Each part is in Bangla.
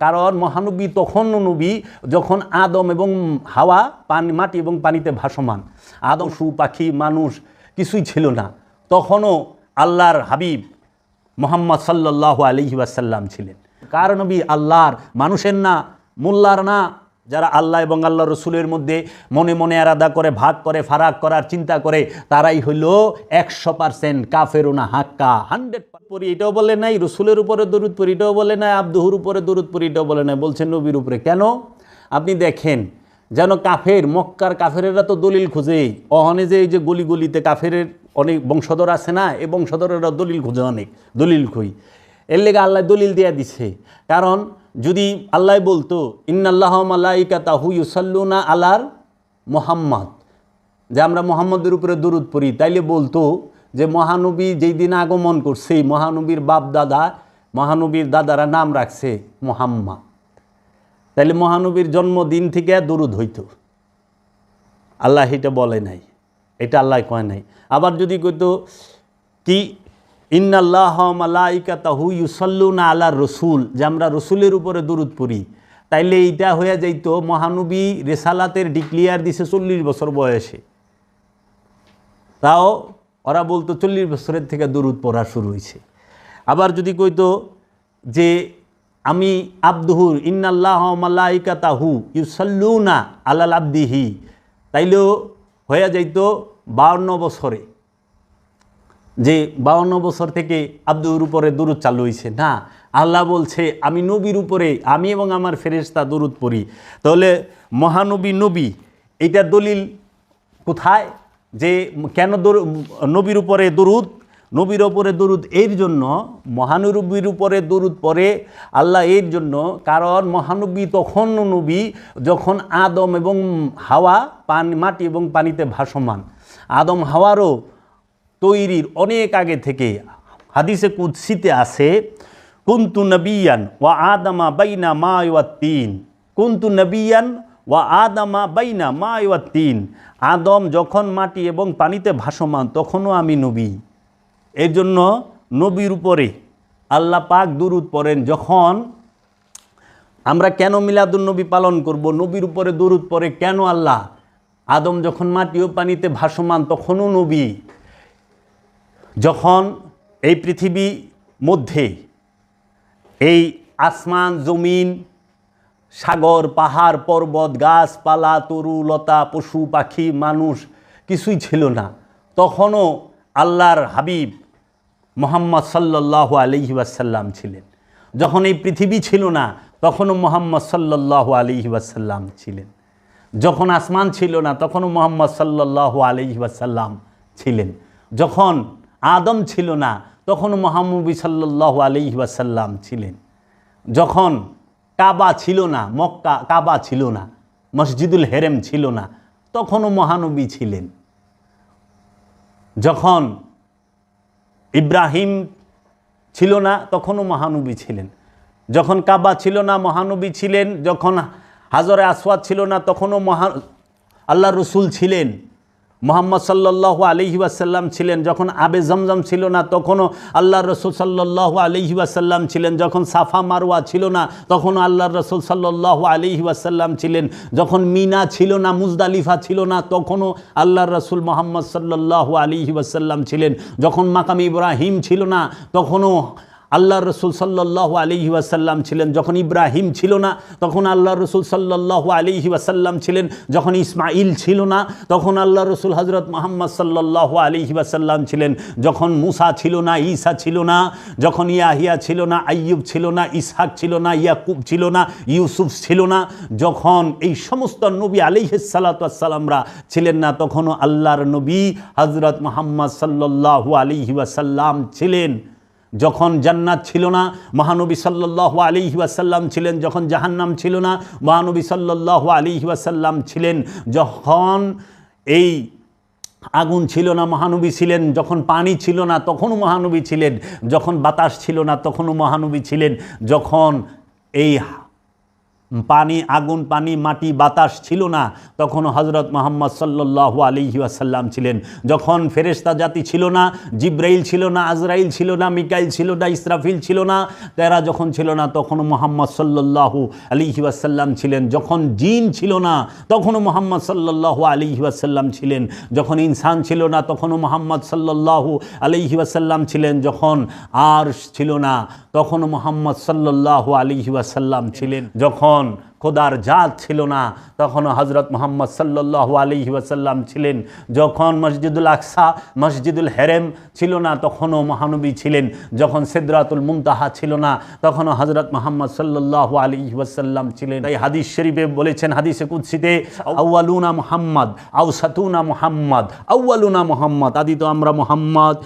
কারণ মহানবী তখন নবী যখন আদম এবং হাওয়া পানি, মাটি এবং পানিতে ভাসমান। আদম, সু, পাখি, মানুষ কিছুই ছিল না। তখনও আল্লাহর হাবিব মোহাম্মদ সাল্লাহ আলহি ওয়াসাল্লাম ছিলেন। কার নবী আল্লাহর, মানুষের না, মোল্লার না যারা আল্লাহ এবং আল্লাহ রসুলের মধ্যে মনে মনে আলাদা করে, ভাগ করে, ফারাক করার চিন্তা করে, তারাই হইল একশো পার্সেন্ট কাফেরুনা হাক্কা। হান্ড্রেড পরি এটাও বলে নাই, রসুলের উপরে দরুদ পরি, এটাও বলে নাই, আব্দুহুর উপরে দরুদ পরি, এটাও বলে নাই বলছেন নবীর উপরে। কেন? আপনি দেখেন, যেন কাফের, মক্কার কাফেরেরা তো দলিল খুঁজে অহনে যে এই যে গলি গলিতে কাফেরের অনেক বংশধর আছে না, এই বংশধরেরা দলিল খুঁজে অনেক, দলিল খুঁই। এর লেগে আল্লাহ দলিল দেয়া দিছে। কারণ যদি আল্লাহ বলতো, ইন্নাল্লাহ মালাইকা তাহু ইউসাল্লুনা আলার মোহাম্মদ। যে আমরা মোহাম্মদের উপরে দরুদ পড়ি, তাইলে বলতো যে মহানবী যেই দিন আগমন করছে মহানবীর বাপ দাদা, মহানবীর দাদারা নাম রাখছে মোহাম্মদ তাইলে মহানবীর জন্মদিন থেকে দরুদ হইতো। আল্লাহ এটা বলে নাই, এটা আল্লাহ কয় নাই। আবার যদি কইতো, কি ইন্নাল্লাহ মালাইকা তাহু ইউসল্লুনা আল্লাহ রসুল, যে আমরা রসুলের উপরে দরুদ পড়ি। তাইলে এইটা হয়ে যাইতো, মহানবী রেসালাতের ডিক্লিয়ার দিছে চল্লিশ বছর বয়সে। তাও ওরা বলতো চল্লিশ বছরের থেকে দরুদ পড়া শুরু হয়েছে আবার যদি কইতো যে আমি আব্দুহুর, ইন্নাল্লাহ মালাইকা তাহু ইউসাল্লুনা আল্লাল আব্দিহি, তাইলেও হয়ে যাইতো বাউন্ন বছরে। যে বাউন্ন বছর থেকে আব্দুর উপরে দরুদ চালু হয়েছে না, আল্লাহ বলছে, আমি নবীর উপরে, আমি এবং আমার ফেরেশতা দরুদ পড়ি। তাহলে মহানবী নবী, এটা দলিল কোথায়? যে কেন নবীর উপরে দরুদ? নবীর উপরে দরুদ এর জন্য, মহানবীর উপরে দরুদ পরে আল্লাহ এর জন্য, কারণ মহানবী তখন নবী, যখন আদম এবং হাওয়া পানি, মাটি এবং পানিতে ভাসমান। আদম হাওয়ারও তৈরির অনেক আগে থেকে হাদিসে কুৎসিতে আছে, কুন্তু নবিয়ান ওয়া আদামা বাইনা মা তিন কুন্তু নবিয়ান ওয়া আদামা বাইনা মা তিন আদম যখন মাটি এবং পানিতে ভাসমান, তখনও আমি নবী। এর জন্য নবীর উপরে আল্লাহ পাক দুরুদ পড়েন, যখন আমরা কেন মিলাদুন্নবী পালন করব, নবীর উপরে দরুদ পড়ে, কেন আল্লাহ আদম যখন মাটি ও পানিতে ভাসমান, তখনও নবী। যখন এই পৃথিবী মধ্যে এই আসমান, জমিন, সাগর, পাহাড়, পর্বত, গাছপালা, তরু, লতা, পশু, পাখি, মানুষ কিছুই ছিল না, তখনও আল্লাহর হাবিব মোহাম্মদ সাল্লাহ আলহি ছিলেন। যখন এই পৃথিবী ছিল না, তখনও মোহাম্মদ সাল্লাহ আলহি ছিলেন। যখন আসমান ছিল না, তখনও মোহাম্মদ সাল্লাহ আলহি ছিলেন। যখন আদম ছিল না, তখনও মোহাম্মবী সাল্লাহ আলহি ওয়াসাল্লাম ছিলেন। যখন কাবা ছিল না, মক্কা, কাবা ছিল না, মসজিদুল হেরেম ছিল না, তখনও মহানবী ছিলেন। যখন ইব্রাহিম ছিল না, তখনও মহানবী ছিলেন। যখন কাবা ছিল না, মহানবী ছিলেন। যখন হাজরে আসওয়াদ ছিল না, তখনও মহা আল্লাহ রসুল ছিলেন। মোহাম্মদ সাল্লাহ আলহি ওয়াসাল্লাম ছিলেন। যখন আবে জমজম ছিল না, তখনও আল্লাহ রসুল সাল্লাহ আলহি ছিলেন। যখন সাফা মারোয়া ছিল না, তখনও আল্লাহ রসুল সাল্লাহ আলহি ওয়াসাল্লাম ছিলেন। যখন মিনা ছিল না, মুজদালিফা ছিল না, তখনও আল্লাহ রসুল মোহাম্মদ সাল্লাহ আলহি ওয়াসাল্লাম ছিলেন। যখন মাকাম ইব্রাহিম ছিল না, তখনও আল্লাহ রসুল সাল্লাহ আলিহি ওয়াসাল্লাম ছিলেন। যখন ইব্রাহিম ছিল না, তখন আল্লাহ রসুল সাল্লাহ আলিহি ওয়াসাল্লাম ছিলেন। যখন ইসমাইল ছিল না, তখন আল্লাহ রসুল হজরত মোহাম্মদ সাল্লাহ আলিহি ওয়াসাল্লাম ছিলেন। যখন মুসা ছিল না, ঈসা ছিল না, যখন ইয়াহিয়া ছিল না, আইয়ুব ছিল না, ইসহাক ছিল না, ইয়াকুব ছিল না, ইউসুফ ছিল না, যখন এই সমস্ত নবী আলিহাসাল্লাতামরা ছিলেন না, তখনও আল্লাহর নবী হজরত মোহাম্মদ সাল্লাহ আলিহি ওয়াসাল্লাম ছিলেন। যখন জান্নাত ছিল না, মহানবী সাল্লাহ আলী ওয়াসাল্লাম ছিলেন, যখন জাহান্নাম ছিল না, মহানবী সাল্লাহ আলী ওয়াসাল্লাম ছিলেন, যখন এই আগুন ছিল না, মহানবী ছিলেন, যখন পানি ছিল না, তখনও মহানবী ছিলেন, যখন বাতাস ছিল না, তখনও মহানবী ছিলেন, যখন এই পানি, আগুন, পানি, মাটি, বাতাস ছিল না। তখনও হজরত মোহাম্মদ সাল্লাহ আলিহি আসাল্লাম ছিলেন। যখন ফেরেশতা জাতি ছিল না, জিব্রাইল ছিল না, আজরাইল ছিল না, মিকাইল ছিল না, ইসরাফিল ছিল না, তারা যখন ছিল না, তখনও মোহাম্মদ সাল্লাহ আলিহি আসাল্লাম ছিলেন। যখন জিন ছিল না, তখনও মোহাম্মদ সাল্লাহ আলিহি আসাল্লাম ছিলেন। যখন ইনসান ছিল না, তখনও মোহাম্মদ সাল্লাহ আলিহি আসাল্লাম ছিলেন। যখন আর ছিল না, তখনও মোহাম্মদ সাল্লাহ আলিহি আসাল্লাম ছিলেন। যখন on খোদার জাত ছিল না। তখনও হজরত মোহাম্মদ সাল্লাহ আলহি ওয়াসাল্লাম ছিলেন। যখন মসজিদুল আকসা, মসজিদুল হেরেম ছিল না, তখনও মহানবী ছিলেন। যখন সিদরাতুল মুমতাহা ছিল না, তখনও হজরত মোহাম্মদ সাল্লাহ আলহি ওয়াসাল্লাম ছিলেন। তাই হাদিস শরীফে বলেছেন, হাদিসে কুৎসিতে আউ্বালুনা মোহাম্মদ আউ সাতুনা মোহাম্মদ আউ্বালুনা মোহাম্মদ। আদি তো আমরা মোহাম্মদ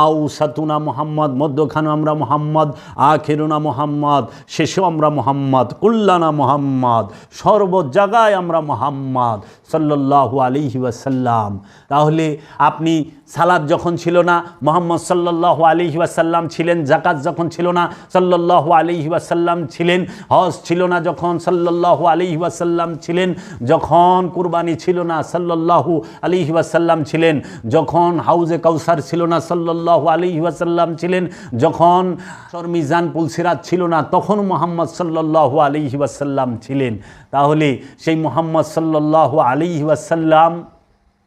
আউ সাতুনা মোহাম্মদ, মধ্যখানে আমরা মোহাম্মদ, আখেরুনা মোহাম্মদ, শেষেও আমরা মোহাম্মদ, কুল্লানা মোহাম্মদ। সর্ব জায়গায় আমরা মোহাম্মদ সাল্লাল্লাহু আলিহি ওয়াসাল্লাম। তাহলে আপনি সালাদ যখন ছিল না, মোহাম্মদ সাল্লাল্লাহু আলিহি ওয়াসাল্লাম ছিলেন জাকাত যখন ছিল না, সাল্লাল্লাহু আলিহি ওয়াসাল্লাম ছিলেন, হজ ছিল না যখন, সাল্লাল্লাহু আলিহি ওয়াসাল্লাম ছিলেন, যখন কুরবানি ছিল না, সাল্লাল্লাহু আলিহি ওয়াসাল্লাম ছিলেন, যখন হাউজে কাউসার ছিল না, সাল্লাল্লাহু আলিহি ওয়াসাল্লাম ছিলেন, যখন শর্মিজান পুলসিরাত ছিল না, তখন মোহাম্মদ সাল্লাল্লাহু আলিহি ওয়াসাল্লাম ছিলেন। তাহলে সেই মোহাম্মদ সাল্লাল্লাহু আলিহি ওয়াসাল্লাম,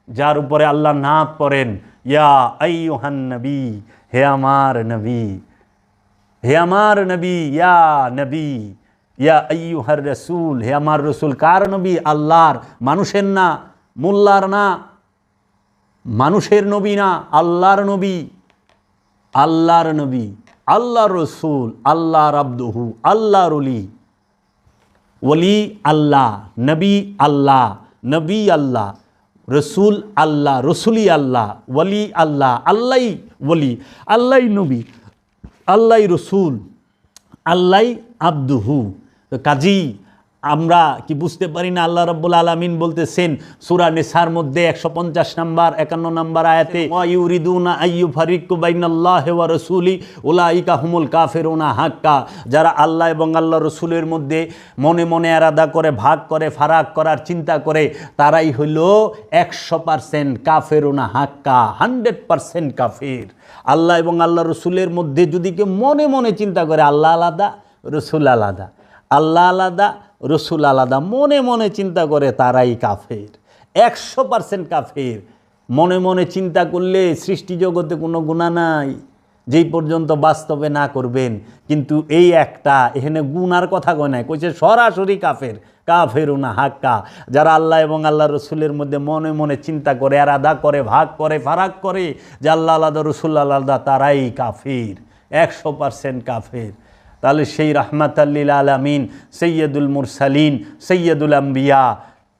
যার উপরে আল্লাহ না পড়েন ইয়া আইয়ুহান নবী হে আমার নবী, হে আমার নবী, ইয়া নবী, ইয়া আইয়ুহার রসুল, হে আমার রসুল, কার নবী? আল্লাহর, মানুষের না, মোল্লার না, মানুষের নবী না, আল্লাহর নবী আল্লাহর নবী, আল্লাহর রসুল, আল্লাহর আব্দুহু, আল্লাহর অলি ওলি আল্লাহ, নবী আল্লাহ নবী আল্লাহ রসুল আল্লাহ, রসুলি আল্লাহ ওলি আল্লাহ আল্লাহ ওলি আল্লাহ নবী আল্লাহ রসুল আল্লাহ আব্দুহু, কাজী আমরা কি বুঝতে পারি না? আল্লাহ রব্বুল আলমিন বলতেছেন, সুরা নেশার মধ্যে একশো পঞ্চাশ নাম্বার, একান্ন নাম্বার আয়াতে ইউরিদুনা আইয়ু ফারিকু বাইনাল্লাহ রসুলি, উলাইকা হুমুল কাফেরুনা হাক্কা। যারা আল্লাহ এবং আল্লাহ রসুলের মধ্যে মনে মনে আলাদা করে, ভাগ করে, ফারাক করার চিন্তা করে, তারাই হইল একশো পারসেন্ট কাফেরুনা হাক্কা, হান্ড্রেড পারসেন্ট কাফের। আল্লাহ এবং আল্লাহ রসুলের মধ্যে যদি কেউ মনে মনে চিন্তা করে, আল্লাহ আলাদা, রসুল আলাদা। আল্লাহ আলাদা রসুল আলাদা মনে মনে চিন্তা করে তারাই কাফের। একশো পারসেন্ট কাফের। মনে মনে চিন্তা করলে সৃষ্টি জগতে কোনো গুণা নাই। যেই পর্যন্ত বাস্তবে না করবেন। কিন্তু এই একটা, এখানে গুনার কথা কয় নাই। কইছে সরাসরি কাফের। কাফের না, হাক্কা। যারা আল্লাহ এবং আল্লাহ রসুলের মধ্যে মনে মনে চিন্তা করে আর আদা করে, ভাগ করে, ফারাক করে, যে আল্লাহ আলাদা, রসুল আলাদা, তারাই কাফের। একশো পারসেন্ট কাফের। তাহলে সেই রাহমাতাল্লিল আলামিন, সৈয়দুল মুরসালিন, সৈয়দুল আম্বিয়া,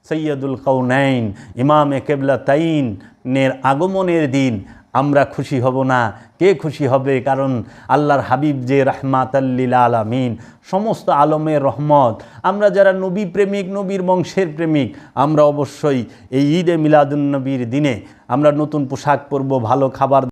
সৈয়দুল কৌনাইন ইমামে কেবলা তাইনের আগমনের দিন আমরা খুশি হব না। কে খুশি হবে? কারণ আল্লাহর হাবিব যে রাহমাতাল্লিল আলামিন, সমস্ত আলমের রহমত। আমরা যারা নবী প্রেমিক, নবীর বংশের প্রেমিক, আমরা অবশ্যই এই ঈদে মিলাদুন্নবীর দিনে আমরা নতুন পোশাক পরবো, ভালো খাবার